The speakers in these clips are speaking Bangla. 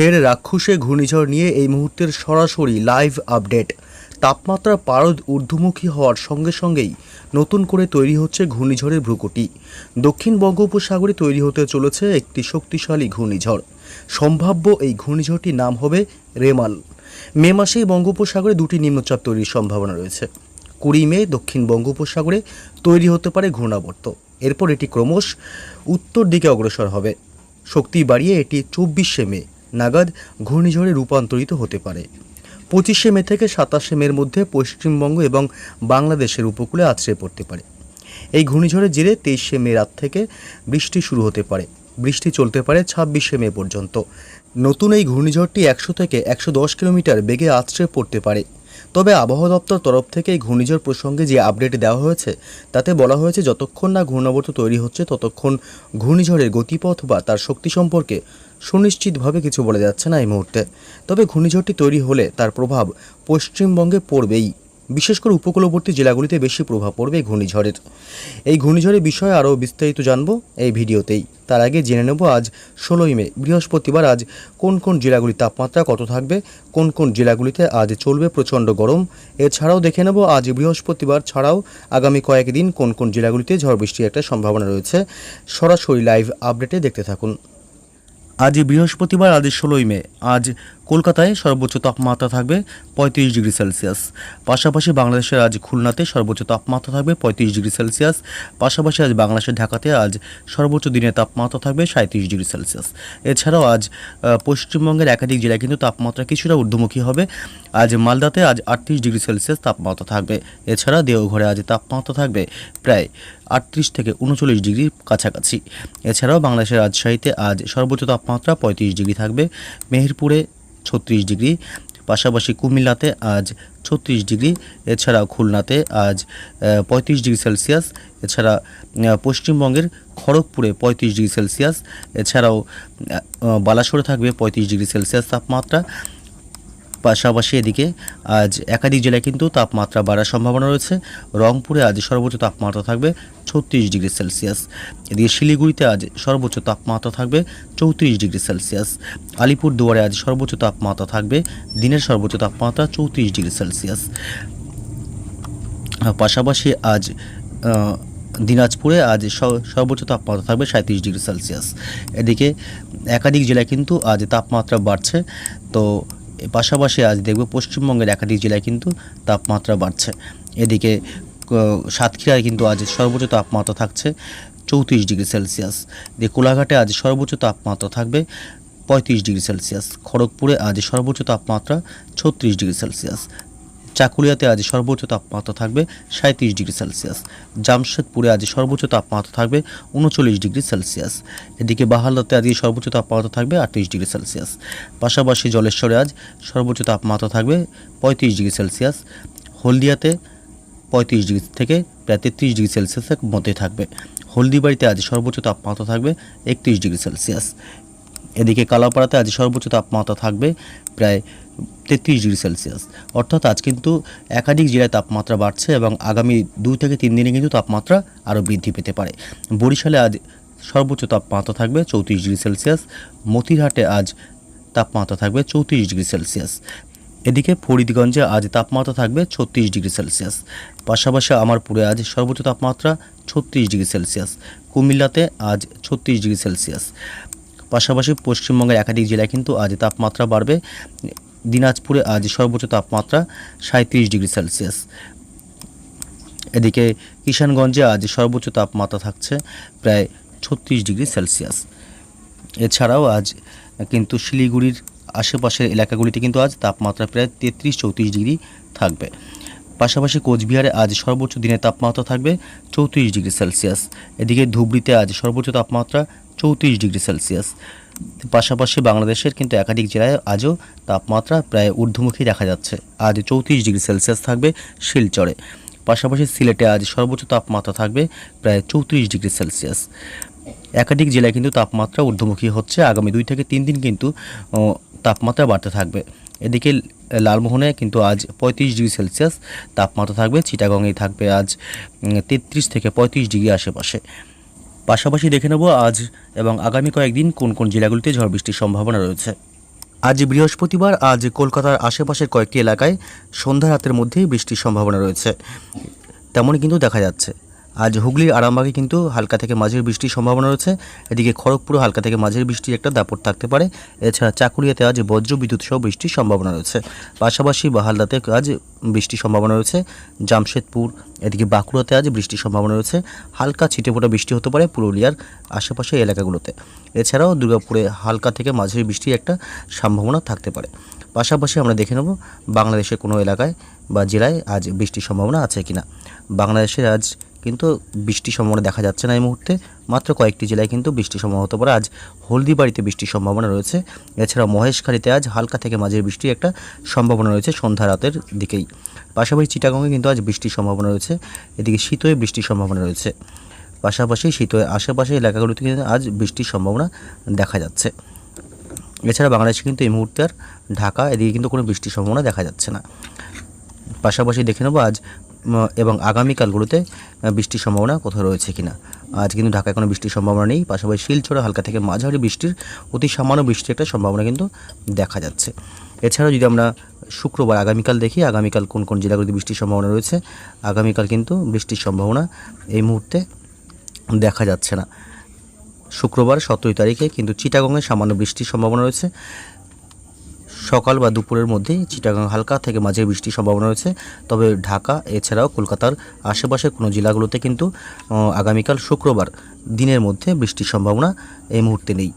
ফের রাক্ষসে ঘূর্ণিঝড় নিয়ে এই মুহূর্তের সরাসরি লাইভ আপডেট তাপমাত্রা পারদ ঊর্ধ্বমুখী হওয়ার সঙ্গে সঙ্গেই নতুন করে তৈরি হচ্ছে ঘূর্ণিঝড়ের ভ্রুকুটি। দক্ষিণ বঙ্গোপসাগরে তৈরি হতে চলেছে একটি শক্তিশালী ঘূর্ণিঝড়। সম্ভাব্য এই ঘূর্ণিঝড়টির নাম হবে রেমাল। মে মাসেই বঙ্গোপসাগরে দুটি নিম্নচাপ তৈরির সম্ভাবনা রয়েছে। কুড়ি মে দক্ষিণ বঙ্গোপসাগরে তৈরি হতে পারে ঘূর্ণাবর্ত। এরপর এটি ক্রমশ উত্তর দিকে অগ্রসর হবে। শক্তি বাড়িয়ে এটি চব্বিশে মে। নাগাদ ঘূর্ণিঝড়ে রূপান্তরিত হতে পারে। পঁচিশে মে থেকে সাতাশে মের মধ্যে পশ্চিমবঙ্গ এবং বাংলাদেশের উপকূলে আছড়ে পড়তে পারে। এই ঘূর্ণিঝড়ের জেরে তেইশে মে রাত থেকে বৃষ্টি শুরু হতে পারে। বৃষ্টি চলতে পারে ছাব্বিশে মে পর্যন্ত। নতুন এই ঘূর্ণিঝড়টি একশো থেকে একশো দশ কিলোমিটার বেগে আছড়ে পড়তে পারে। তবে আবহাওয়া দপ্তর তরফ থেকে এই ঘূর্ণিঝড় প্রসঙ্গে যে আপডেট দেওয়া হয়েছে, তাতে বলা হয়েছে যতক্ষণ না ঘূর্ণাবর্ত তৈরি হচ্ছে, ততক্ষণ ঘূর্ণিঝড়ের গতিপথ বা তার শক্তি সম্পর্কে সুনিশ্চিতভাবে কিছু বলা যাচ্ছে না এই মুহূর্তে। তবে ঘূর্ণিঝড়টি তৈরি হলে তার প্রভাব পশ্চিমবঙ্গে পড়বেই। বিশেষ করে উপকূলবর্তী জেলাগুলিতে বেশি প্রভাব পড়বে ঘূর্ণিঝড়ের। এই ঘূর্ণিঝড়ের বিষয়ে আরও বিস্তারিত জানব এই ভিডিওতেই। তার আগে জেনে নেব আজ ষোলোই মে, বৃহস্পতিবার আজ কোন কোন জেলাগুলির তাপমাত্রা কত থাকবে, কোন কোন জেলাগুলিতে আজ চলবে প্রচণ্ড গরম। এছাড়াও দেখে নেব আজ বৃহস্পতিবার ছাড়াও আগামী কয়েকদিন কোন কোন জেলাগুলিতে ঝড় বৃষ্টির একটা সম্ভাবনা রয়েছে, সরাসরি লাইভ আপডেটে দেখতে থাকুন। আজ বৃহস্পতিবার, আজ ষোলোই মে, আজ কলকাতায় সর্বোচ্চ তাপমাত্রা থাকবে পঁয়ত্রিশ ডিগ্রি সেলসিয়াস। পাশাপাশি বাংলাদেশের আজ খুলনাতে সর্বোচ্চ তাপমাত্রা থাকবে পঁয়ত্রিশ ডিগ্রি সেলসিয়াস। পাশাপাশি আজ বাংলাদেশের ঢাকাতে আজ সর্বোচ্চ দিনের তাপমাত্রা থাকবে সাঁত্রিশ ডিগ্রি সেলসিয়াস। এছাড়াও আজ পশ্চিমবঙ্গের একাধিক জেলায় কিন্তু তাপমাত্রা কিছুটা ঊর্ধ্বমুখী হবে। আজ মালদাতে আজ আটত্রিশ ডিগ্রি সেলসিয়াস তাপমাত্রা থাকবে। এছাড়া দেওঘরে আজ তাপমাত্রা থাকবে প্রায় আটত্রিশ থেকে উনচল্লিশ ডিগ্রি কাছাকাছি। এছাড়াও বাংলাদেশের রাজশাহীতে আজ সর্বোচ্চ তাপমাত্রা পঁয়ত্রিশ ডিগ্রি থাকবে। মেহেরপুরে ছত্রিশ ডিগ্রি। পাশাপাশি কুমিল্লাতে আজ ছত্রিশ ডিগ্রি, এছাড়াও খুলনাতে আজ পঁয়ত্রিশ ডিগ্রি সেলসিয়াস, এছাড়া পশ্চিমবঙ্গের খড়গপুরে পঁয়ত্রিশ ডিগ্রি সেলসিয়াস, এছাড়াও বালাসোরে থাকবে পঁয়ত্রিশ ডিগ্রি সেলসিয়াস তাপমাত্রা। পাশাপাশি এদিকে আজ একাধিক জেলায় কিন্তু তাপমাত্রা বাড়ার সম্ভাবনা রয়েছে। রংপুরে আজ সর্বোচ্চ তাপমাত্রা থাকবে ছত্রিশ ডিগ্রি সেলসিয়াস। এদিকে শিলিগুড়িতে আজ সর্বোচ্চ তাপমাত্রা থাকবে চৌত্রিশ ডিগ্রি সেলসিয়াস। আলিপুর দুয়ারে আজ সর্বোচ্চ তাপমাত্রা থাকবে, দিনের সর্বোচ্চ তাপমাত্রা চৌত্রিশ ডিগ্রি সেলসিয়াস। পাশাপাশি আজ দিনাজপুরে আজ সর্বোচ্চ তাপমাত্রা থাকবে সাঁত্রিশ ডিগ্রি সেলসিয়াস। এদিকে একাধিক জেলায় কিন্তু আজ তাপমাত্রা বাড়ছে। তো পাশাপাশি আজ দেখব পশ্চিমবঙ্গের একাধিক জেলায় কিন্তু তাপমাত্রা বাড়ছে। এদিকে সাতক্ষীরায় কিন্তু আজ সর্বোচ্চ তাপমাত্রা থাকছে চৌত্রিশ ডিগ্রি সেলসিয়াস। দিয়ে কোলাঘাটে আজ সর্বোচ্চ তাপমাত্রা থাকবে পঁয়ত্রিশ ডিগ্রি সেলসিয়াস। খড়গপুরে আজ সর্বোচ্চ তাপমাত্রা ছত্রিশ ডিগ্রি সেলসিয়াস। চাকুলিয়াতে আজ সর্বোচ্চ তাপমাত্রা থাকবে সাঁত্রিশ ডিগ্রি সেলসিয়াস। জামশেদপুরে আজ সর্বোচ্চ তাপমাত্রা থাকবে উনচল্লিশ ডিগ্রি সেলসিয়াস। এদিকে বাহালাতে আজকে সর্বোচ্চ তাপমাত্রা থাকবে আটত্রিশ ডিগ্রি সেলসিয়াস। পাশাপাশি জলেশ্বরে আজ সর্বোচ্চ তাপমাত্রা থাকবে পঁয়ত্রিশ ডিগ্রি সেলসিয়াস। হলদিয়াতে পঁয়ত্রিশ ডিগ্রি থেকে প্রায় তেত্রিশ ডিগ্রি সেলসিয়াসের মধ্যে থাকবে। হলদিবাড়িতে আজ সর্বোচ্চ তাপমাত্রা থাকবে একত্রিশ ডিগ্রি সেলসিয়াস। এদিকে কালাপাড়াতে আজ সর্বোচ্চ তাপমাত্রা থাকবে প্রায় তেত্রিশ ডিগ্রি সেলসিয়াস। অর্থাৎ আজ কিন্তু একাধিক জেলায় তাপমাত্রা বাড়ছে এবং আগামী দুই থেকে তিন দিনে কিন্তু তাপমাত্রা আরও বৃদ্ধি পেতে পারে। বরিশালে আজ সর্বোচ্চ তাপমাত্রা থাকবে চৌত্রিশ ডিগ্রি সেলসিয়াস। মতিরহাটে আজ তাপমাত্রা থাকবে চৌত্রিশ ডিগ্রি সেলসিয়াস। এদিকে ফরিদগঞ্জে আজ তাপমাত্রা থাকবে ছত্রিশ ডিগ্রি সেলসিয়াস। পাশাপাশি আমারপুরে আজ সর্বোচ্চ তাপমাত্রা ছত্রিশ ডিগ্রি সেলসিয়াস। কুমিল্লাতে আজ ছত্রিশ ডিগ্রি সেলসিয়াস। পাশাপাশি পশ্চিমবঙ্গের একাধিক জেলায় কিন্তু আজ তাপমাত্রা বাড়বে। দিনাজপুরে আজ সর্বোচ্চ তাপমাত্রা সাঁত্রিশ ডিগ্রি সেলসিয়াস। এদিকে কিষানগঞ্জে আজ সর্বোচ্চ তাপমাত্রা থাকছে প্রায় ছত্রিশ ডিগ্রি সেলসিয়াস। এছাড়াও আজ কিন্তু শিলিগুড়ির আশেপাশের এলাকাগুলিতে কিন্তু আজ তাপমাত্রা প্রায় তেত্রিশ চৌত্রিশ ডিগ্রি থাকবে। পাশাপাশি কোচবিহারে আজ সর্বোচ্চ দিনের তাপমাত্রা থাকবে চৌত্রিশ ডিগ্রি সেলসিয়াস। এদিকে ধুবড়িতে আজ সর্বোচ্চ তাপমাত্রা চৌত্রিশ ডিগ্রি সেলসিয়াস। পাশাপাশি বাংলাদেশের কিন্তু একাধিক জেলায় আজও তাপমাত্রা প্রায় ঊর্ধ্বমুখী দেখা যাচ্ছে। আজ চৌত্রিশ ডিগ্রি সেলসিয়াস থাকবে শিলচরে। পাশাপাশি সিলেটে আজ সর্বোচ্চ তাপমাত্রা থাকবে প্রায় চৌত্রিশ ডিগ্রি সেলসিয়াস। একাধিক জেলায় কিন্তু তাপমাত্রা ঊর্ধ্বমুখী হচ্ছে। আগামী দুই থেকে তিন দিন কিন্তু তাপমাত্রা বাড়তে থাকবে। এদিকে লালমোহনে কিন্তু আজ পঁয়ত্রিশ ডিগ্রি সেলসিয়াস তাপমাত্রা থাকবে। চিটাগংয়ে থাকবে আজ তেত্রিশ থেকে পঁয়ত্রিশ ডিগ্রি আশেপাশে। পাশাপাশি দেখে নেব আজ এবং আগামী কয়েকদিন কোন কোন জেলাগুলিতে ঝড় বৃষ্টির সম্ভাবনা রয়েছে। আজ বৃহস্পতিবার আজ কলকাতার আশেপাশের কয়েকটি এলাকায় সন্ধ্যা রাতের মধ্যেই বৃষ্টির সম্ভাবনা রয়েছে। তেমনই কিন্তু দেখা যাচ্ছে। আজ হুগলির আরামবাগে কিন্তু হালকা থেকে মাঝের বৃষ্টির সম্ভাবনা রয়েছে। এদিকে খড়গপুরে হালকা থেকে মাঝের বৃষ্টির একটা দাপট থাকতে পারে। এছাড়া চাকুরিয়াতে আজ বজ্র বিদ্যুৎ সহ বৃষ্টির সম্ভাবনা রয়েছে। পাশাপাশি বাহালদাতে আজ বৃষ্টির সম্ভাবনা রয়েছে। জামশেদপুর, এদিকে বাঁকুড়াতে আজ বৃষ্টির সম্ভাবনা রয়েছে। হালকা ছিটেফোঁটা বৃষ্টি হতে পারে পুরুলিয়ার আশেপাশে এলাকাগুলোতে। এছাড়াও দুর্গাপুরে হালকা থেকে মাঝারি বৃষ্টির একটা সম্ভাবনা থাকতে পারে। পাশাপাশি আমরা দেখে নেব বাংলাদেশের কোনো এলাকায় বা জেলায় আজ বৃষ্টির সম্ভাবনা আছে কিনা। বাংলাদেশের আজ কিন্তু বৃষ্টির সম্ভাবনা দেখা যাচ্ছে না এই মুহূর্তে। মাত্র কয়েকটি জেলায় কিন্তু বৃষ্টির সম্ভাবনা হতে পারে। আজ হলদিবাড়িতে বৃষ্টির সম্ভাবনা রয়েছে। এছাড়া মহেশখালীতে আজ হালকা থেকে মাঝের বৃষ্টির একটা সম্ভাবনা রয়েছে সন্ধ্যা রাতের দিকেই। পাশাপাশি চিটাগংয়ে কিন্তু আজ বৃষ্টির সম্ভাবনা রয়েছে। এদিকে শীতয়ে বৃষ্টির সম্ভাবনা রয়েছে। পাশাপাশি শীতয়ে আশেপাশে এলাকাগুলিতে কিন্তু আজ বৃষ্টির সম্ভাবনা দেখা যাচ্ছে। এছাড়া বাংলাদেশে কিন্তু এই মুহূর্তে আর ঢাকা এদিকে কিন্তু কোনো বৃষ্টির সম্ভাবনা দেখা যাচ্ছে না। পাশাপাশি দেখে নেব আজ এবং আগামীকালগুলোতে বৃষ্টির সম্ভাবনা কোথাও রয়েছে কিনা। আজ কিন্তু ঢাকায় কোনো বৃষ্টির সম্ভাবনা নেই, পাশাপাশি শিলচরে হালকা থেকে মাঝারি বৃষ্টির, অতি সামান্য বৃষ্টির একটা সম্ভাবনা কিন্তু দেখা যাচ্ছে। এছাড়াও যদি আমরা শুক্রবার আগামীকাল দেখি, আগামীকাল কোন কোন জেলাগুলিতে বৃষ্টির সম্ভাবনা রয়েছে, আগামীকাল কিন্তু বৃষ্টির সম্ভাবনা এই মুহূর্তে দেখা যাচ্ছে না। শুক্রবার সতেরোই তারিখে কিন্তু চিটাগংয়ে সামান্য বৃষ্টির সম্ভাবনা রয়েছে। সকাল বা দুপুরের মধ্যে চিটাগাং হালকা থেকে মাঝে বৃষ্টির সম্ভাবনা রয়েছে। তবে ঢাকা, এছাড়াও কলকাতার আশেপাশের কোনো জেলাগুলোতে কিন্তু আগামীকাল শুক্রবার দিনের মধ্যে বৃষ্টির সম্ভাবনা এই মুহূর্তে নেই।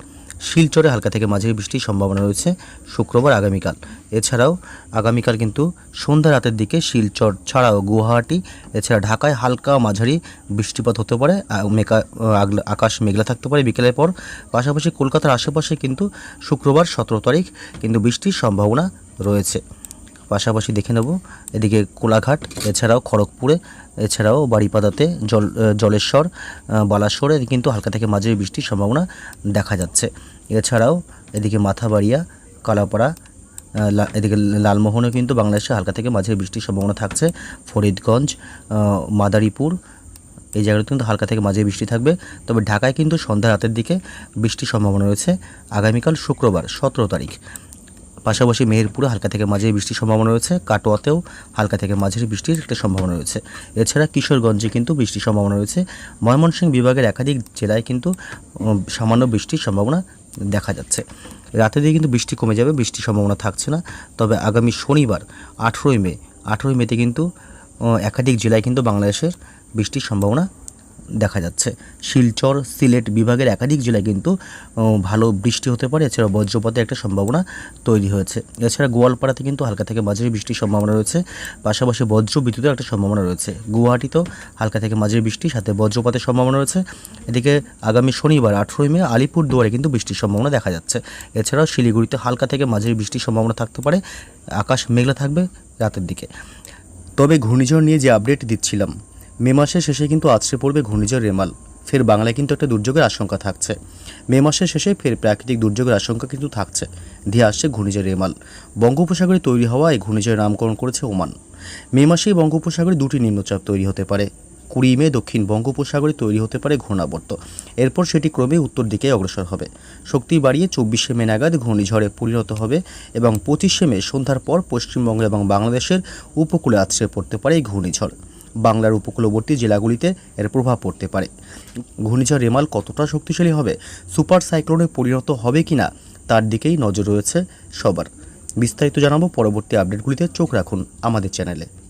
শিলচরে হালকা থেকে মাঝারি বৃষ্টির সম্ভাবনা রয়েছে শুক্রবার আগামীকাল। এছাড়াও আগামীকাল কিন্তু সন্ধ্যা রাতের দিকে শিলচর ছাড়াও গুয়াহাটি, এছাড়া ঢাকায় হালকা মাঝারি বৃষ্টিপাত হতে পারে মেকা আকাশ মেঘলা থাকতে পারে বিকেলের পর। পাশাপাশি কলকাতার আশেপাশে কিন্তু শুক্রবার সতেরো তারিখ কিন্তু বৃষ্টির সম্ভাবনা রয়েছে। পাশাপাশি দেখে নেব, এদিকে কোলাঘাট, এছাড়াও খড়গপুরে এছাড়াও বাড়িপাদাতে জল জলেশ্বর বালাসোরে কিন্তু হালকা থেকে মাঝারি বৃষ্টির সম্ভাবনা দেখা যাচ্ছে। এছাড়াও এদিকে মাথাবাড়িয়া, কালাপাড়া এদিকে লালমোহনে কিন্তু বাংলাদেশে হালকা থেকে মাঝারি বৃষ্টির সম্ভাবনা থাকছে। ফরিদগঞ্জ মাদারীপুর, এই জায়গাগুলোতে কিন্তু হালকা থেকে মাঝে বৃষ্টি থাকবে। তবে ঢাকায় কিন্তু সন্ধ্যা রাতের দিকে বৃষ্টির সম্ভাবনা রয়েছে। আগামীকাল শুক্রবার, সতেরো তারিখ। পাশাপাশি মেহেরপুরে হালকা থেকে মাঝারি বৃষ্টির সম্ভাবনা রয়েছে। কাটোয়াতেও হালকা থেকে মাঝারি বৃষ্টির একটা সম্ভাবনা রয়েছে। এছাড়া কিশোরগঞ্জে কিন্তু বৃষ্টির সম্ভাবনা রয়েছে। ময়মনসিংহ বিভাগের একাধিক জেলায় কিন্তু সামান্য বৃষ্টির সম্ভাবনা দেখা যাচ্ছে। রাতে দিয়ে কিন্তু বৃষ্টি কমে যাবে, বৃষ্টির সম্ভাবনা থাকছে না। তবে আগামী শনিবার, আঠেরোই মে, আঠেরোই মেতে কিন্তু একাধিক জেলায় কিন্তু বাংলাদেশের বৃষ্টির সম্ভাবনা দেখা যাচ্ছে। শিলচর সিলেট বিভাগের একাধিক জেলায় কিন্তু ভালো বৃষ্টি হতে পারে। এছাড়া বজ্রপাতের একটা সম্ভাবনা তৈরি হয়েছে। এছাড়া গোয়ালপাড়াতে কিন্তু হালকা থেকে মাঝারি বৃষ্টির সম্ভাবনা রয়েছে। পাশাপাশি বজ্র বিদ্যুতের একটা সম্ভাবনা রয়েছে। গুয়াহাটিতেও হালকা থেকে মাঝারি বৃষ্টি, সাথে বজ্রপাতের সম্ভাবনা রয়েছে। এদিকে আগামী শনিবার, আঠেরোই মে আলিপুর দুয়ারে কিন্তু বৃষ্টির সম্ভাবনা দেখা যাচ্ছে। এছাড়াও শিলিগুড়িতে হালকা থেকে মাঝারি বৃষ্টির সম্ভাবনা থাকতে পারে। আকাশ মেঘলা থাকবে রাতের দিকে। তবে ঘূর্ণিঝড় নিয়ে যে আপডেট দিচ্ছিলাম মে মাসের শেষে কিন্তু আছড়ে পড়বে ঘূর্ণিঝড় রেমাল। ফের বাংলায় কিন্তু একটা দুর্যোগের আশঙ্কা থাকছে। মে মাসের শেষে ফের প্রাকৃতিক দুর্যোগের আশঙ্কা কিন্তু থাকছে। ধীরে আসছে ঘূর্ণিঝড় রেমাল। বঙ্গোপসাগরে তৈরি হওয়া এই ঘূর্ণিঝড়ের নামকরণ করেছে ওমান। মে মাসেই বঙ্গোপসাগরে দুটি নিম্নচাপ তৈরি হতে পারে। কুড়ি মে দক্ষিণ বঙ্গোপসাগরে তৈরি হতে পারে ঘূর্ণাবর্ত। এরপর সেটি ক্রমে উত্তর দিকে অগ্রসর হবে। শক্তি বাড়িয়ে চব্বিশে মে নাগাদ ঘূর্ণিঝড়ে পরিণত হবে এবং পঁচিশে মে সন্ধ্যার পর পশ্চিমবঙ্গ এবং বাংলাদেশের উপকূলে আছড়ে পড়তে পারে এই ঘূর্ণিঝড়। বাংলার উপকূলবর্তী জেলাগুলিতে এর প্রভাব পড়তে পারে। ঘূর্ণিঝড় রেমাল কতটা শক্তিশালী হবে, সুপার সাইক্লোনে পরিণত হবে কি না তার দিকেই নজর রয়েছে সবার। বিস্তারিত জানাব পরবর্তী আপডেটগুলিতে চোখ রাখুন আমাদের চ্যানেলে।